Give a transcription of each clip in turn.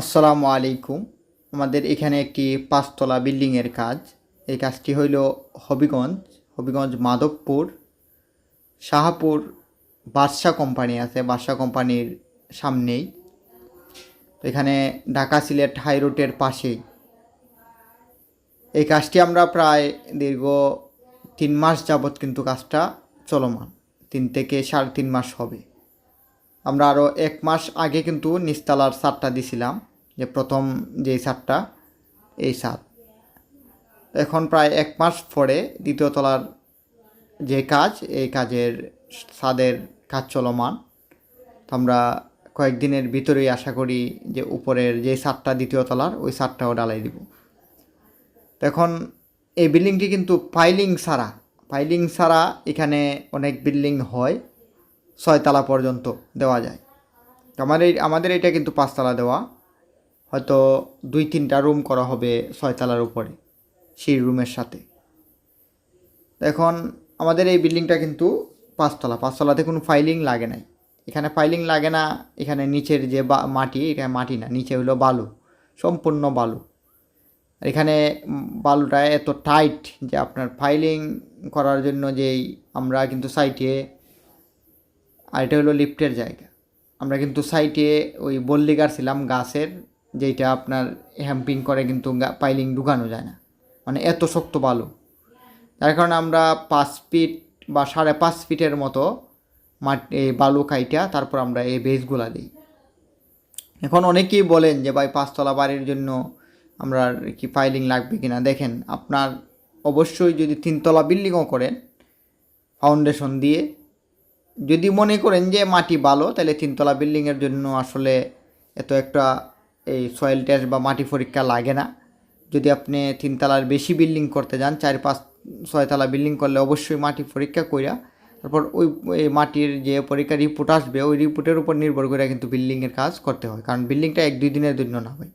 আসসালামু আলাইকুম। আমাদের এখানে একটি পাঁচতলা বিল্ডিংয়ের কাজ। এই কাজটি হইল হবিগঞ্জ হবিগঞ্জ মাধবপুর, শাহাপুর বাদশা কোম্পানি আছে, বাদশা কোম্পানির সামনেই। এখানে ঢাকা সিলেট হাই রোডের পাশেই। এই কাজটি আমরা প্রায় দীর্ঘ তিন মাস যাবৎ কিন্তু কাজটা চলমান। তিন থেকে সাড়ে তিন মাস হবে। আমরা আরও এক মাস আগে কিন্তু নিস্তালার সারটা দিছিলাম। যে প্রথম যে সারটা এই সার এখন প্রায় এক মাস পরে দ্বিতীয় তলার যে কাজ, এই কাজের ছাদের কাজ চলমান। আমরা কয়েকদিনের ভিতরেই আশা করি যে উপরের যে সারটা দ্বিতীয় তলার, ওই সারটাও ডালাই দিব। এখন এই বিল্ডিংটি কিন্তু পাইলিং ছাড়া পাইলিং ছাড়া এখানে অনেক বিল্ডিং হয়, ছয়তলা পর্যন্ত দেওয়া যায়। আমাদের এই- আমাদের এটা কিন্তু পাঁচতলা দেওয়া। হয়তো দুই তিনটা রুম করা হবে ছয়তলার উপরে, সেই রুমের সাথে। এখন আমাদের এই বিল্ডিংটা কিন্তু পাঁচতলা, পাঁচতলাতে কোনো ফাইলিং লাগে নাই। এখানে ফাইলিং লাগে না, এখানে নিচের যে মাটি, এটা মাটি না, নিচে হলো বালু, সম্পূর্ণ বালু। এখানে বালুটা এত টাইট যে আপনার ফাইলিং করার জন্য যেই আমরা কিন্তু সাইটে আর এটা হলো লিফটের জায়গা। আমরা কিন্তু সাইটে ওই বল্লি ছিলাম গাছের যেটা আপনার হ্যাম্পিং করে কিন্তু পাইলিং ঢুকানো যায় না। মানে এত শক্ত বালু। যার কারণে আমরা পাঁচ ফিট বা সাড়ে পাঁচ ফিটের মতো মাটি বালু কাইটা তারপর আমরা এই বেসগুলা দিই। এখন অনেকেই বলেন যে, ভাই, পাঁচতলা বাড়ির জন্য আমরা কি ফাইলিং লাগবে কি না দেখেন, আপনার অবশ্যই যদি তিনতলা বিল্ডিংও করেন, ফাউন্ডেশন দিয়ে, যদি মনে করেন যে মাটি ভালো, তাহলে তিনতলা বিল্ডিংয়ের জন্য আসলে এত একটা এই সয়েল টেস্ট বা মাটি পরীক্ষা লাগে না। যদি আপনি তিনতলার বেশি বিল্ডিং করতে যান, চার পাঁচ ছয়তলা বিল্ডিং করলে অবশ্যই মাটি পরীক্ষা কইরা, তারপর ওই ওই মাটির যে পরীক্ষা রিপোর্ট আসবে, ওই রিপোর্টের উপর নির্ভর করে কিন্তু বিল্ডিংয়ের কাজ করতে হয়। কারণ বিল্ডিংটা এক, দুই দিনের জন্য না হয়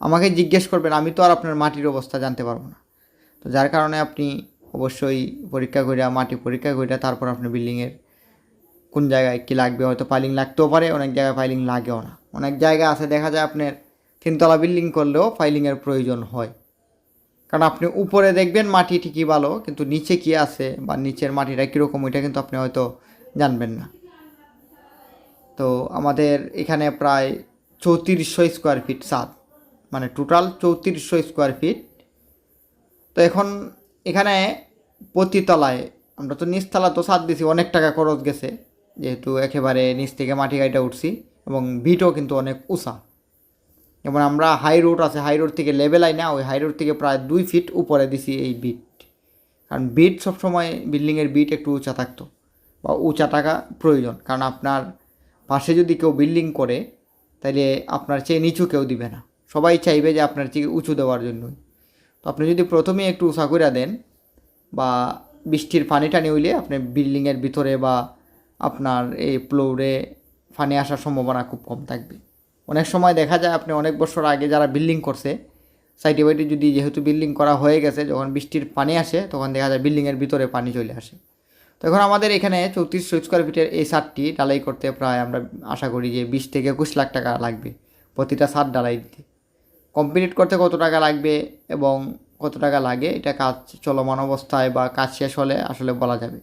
আমাকে জিজ্ঞেস করবেন, আমি তো আর আপনার মাটির অবস্থা জানতে পারব না। তো যার কারণে আপনি অবশ্যই পরীক্ষা করিয়া মাটি পরীক্ষা করিয়া তারপর আপনি বিল্ডিংয়ের কোন জায়গায় কী লাগবে? হয়তো ফাইলিং লাগতেও পারে, অনেক জায়গায় ফাইলিং লাগেও না। অনেক জায়গা আছে, দেখা যায় আপনার তিনতলা বিল্ডিং করলেও ফাইলিংয়ের প্রয়োজন হয়। কারণ আপনি উপরে দেখবেন মাটি ঠিকই ভালো, কিন্তু নিচে কি আছে বা নিচের মাটিটা কীরকম, ওইটা কিন্তু আপনি হয়তো জানবেন না। তো আমাদের এখানে প্রায় চৌত্রিশশো স্কোয়ার ফিট সাত মানে টোটাল চৌত্রিশশো স্কোয়ার ফিট তো এখন এখানে প্রতি তলায় আমরা তো নিচতলা তো সাত দিছি, অনেক টাকা খরচ গেছে। যেহেতু একেবারে নিচ থেকে মাটি গাড়িটা উঠছি এবং ভিটও কিন্তু অনেক উঁচা। যেমন আমরা হাই রোড আছে হাই রোড থেকে লেভেল আই না, ওই হাই রোড থেকে প্রায় দুই ফিট উপরে দিছি এই বিট কারণ বিট সবসময় বিল্ডিংয়ের বিট একটু উঁচা থাকতো বা উঁচা টাকা প্রয়োজন। কারণ আপনার পাশে যদি কেউ বিল্ডিং করে তাহলে আপনার চেয়ে নিচু কেউ দিবে না। সবাই চাইবে যে আপনার চেয়ে উঁচু দেওয়ার জন্যই। তো আপনি যদি প্রথমেই একটু উঁচা করে দেন বা বৃষ্টির পানি টানি হইলে আপনি বিল্ডিংয়ের ভিতরে বা আপনার এই ফ্লোরে পানি আসার সম্ভাবনা খুব কম থাকবে। অনেক সময় দেখা যায় আপনি অনেক বছর আগে যারা বিল্ডিং করছে সাইডে বাইডে যদি যেহেতু বিল্ডিং করা হয়ে গেছে, যখন বৃষ্টির পানি আসে, তখন দেখা যায় বিল্ডিংয়ের ভিতরে পানি চলে আসে। তো এখন আমাদের এখানে চৌত্রিশশো স্কোয়ার ফিটের এই সারটি ডালাই করতে প্রায় আমরা আশা করি যে বিশ থেকে একুশ লাখ টাকা লাগবে প্রতিটা সার ডালাই দিতে। কমপ্লিট করতে কত টাকা লাগবে এবং কত টাকা লাগে, এটা কাজ চলমান অবস্থায় বা কাজ শেষ হলে আসলে বলা যাবে।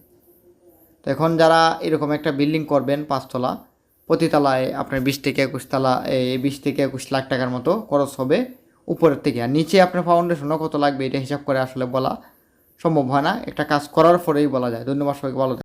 তো এখন যারা এরকম একটা বিল্ডিং করবেন পাঁচতলা প্রতিতলায় আপনার বিশ থেকে একুশ তালা এই বিশ থেকে একুশ লাখ টাকার মতো খরচ হবে উপরের থেকে। আর নিচে আপনার ফাউন্ডেশনও কত লাগবে এটা হিসাব করে আসলে বলা সম্ভব হয় না। একটা কাজ করার পরেই বলা যায়। ধন্যবাদ সবাইকে, ভালো।